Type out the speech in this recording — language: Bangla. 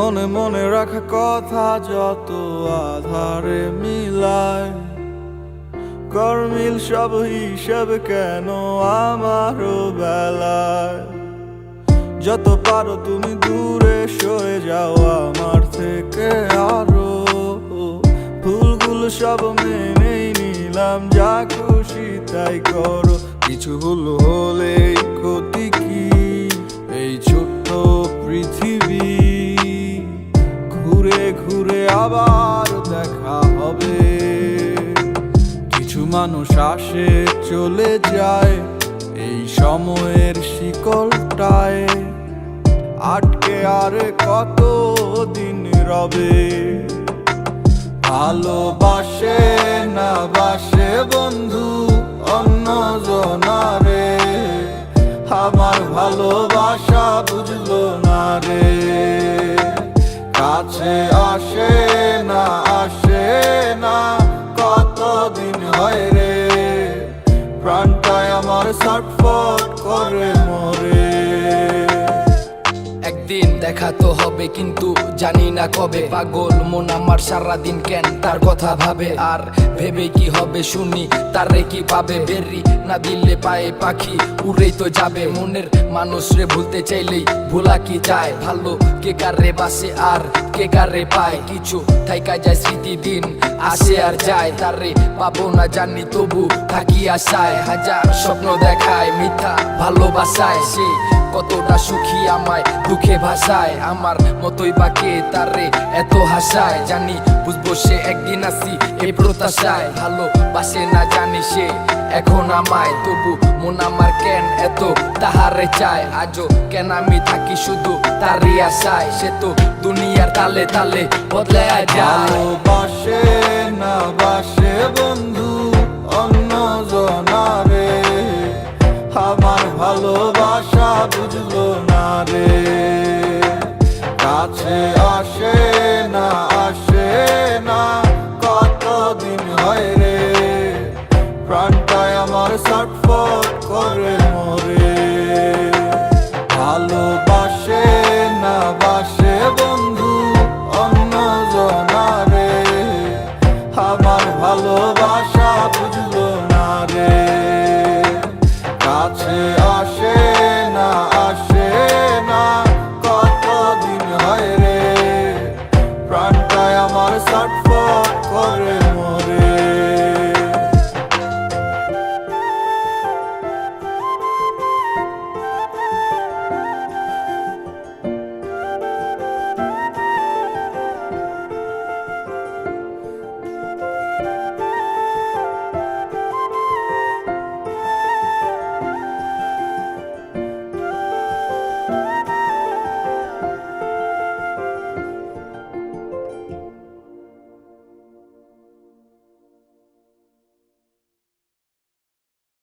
মনে মনে রাখা কথা যত আধারে মিলায়। কর্মিল সব হিসেব কেন আমারও বেলায়? যত পারো তুমি দূরে সয়ে যাও আমার থেকে আরও। ভুলগুলো সব মেনেই নিলাম, যা খুশি তাই করো। কিছু ভুল হলে আবার দেখা হবে। কিছু মানুষ আসে, চলে যায় এই সময়ের শিকলটায়। আটকে আরে কত দিন রবে? ভালোবাসে না বাসে বন্ধু অন্য জনারে? আমার ভালোবাসা বুঝলো না রে। কাছে আসে প্রাণটায় আমার ছটফট করে মরে। একদিন দেখা তো হবে, কিন্তু জানি না কবে। পাগল মন আমার সারাদিন কেন তার কথা ভাবে? আর ভেবে কি হবে শুনি, তারে কি পাবে? বেরি না দিলে পায়ে পাখি উড়েই তো যাবে। মনের মানুষ রে ভুলতে চাইলেই ভোলা কি যায়? ভালো কে কারে বাসে আর কে কারে পায়? কিছু থাইকা যায়, স্মৃতি দিন আসে আর যায়। তারে পাবো না জানি, তবু থাকি আশায়। হাজার স্বপ্ন দেখায়, মিথ্যা ভালোবাসায়। সে কতটা সুখী আমায়, দুঃখে ভাষায় আমার মতোই বাকে তারে এত হাসায়? জানি বুঝব সে একদিন আসি এই প্রত্যাশায়। ভালো বাসে না জানি সে এখন আমায়। তবু মন আমার কেন এত তাহারে চায়? আজও কেন আমি থাকি শুধু তারই আশায়? সে তো দুনিয়ার তালে তালে বদলে যায়। ভালোবাসে না বাসে বন্ধু বুঝলো না রে। কাছে আসে না আসে না। কতদিন for Corre